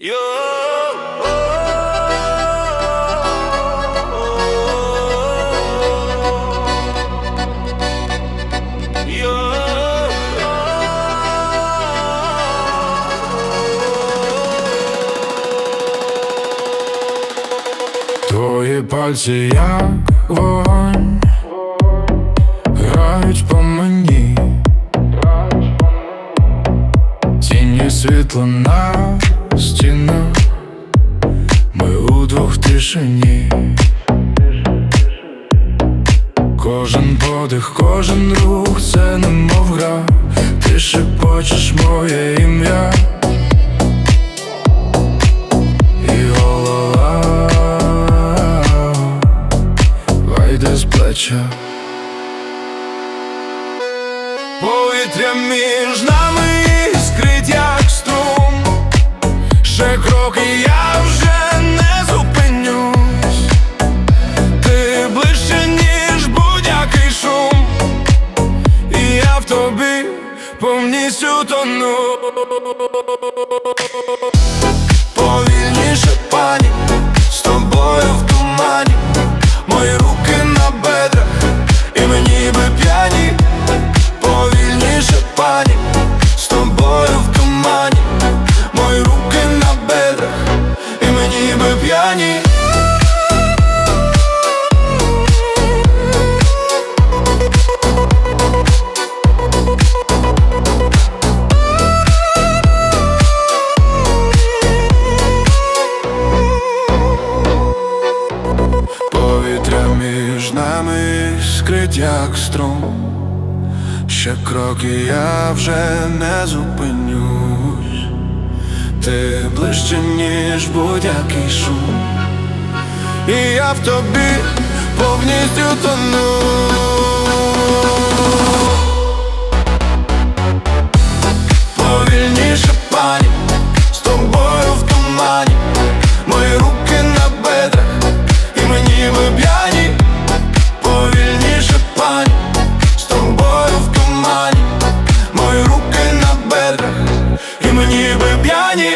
Yo. Твої пальці як вогонь Грають по мені Тіні світло на стінах Ми удвох в тишині. Кожен подих, кожен рух, це немов гра. Ти шепочеш моє ім'я. І голова. Вайде з плеча. Повітря між нами повністю тону між нами скрить, як струм. Ще кроки я вже не зупинюсь. Ти ближче, ніж будь-який шум. І я в тобі повністю тону. ніби п'яні.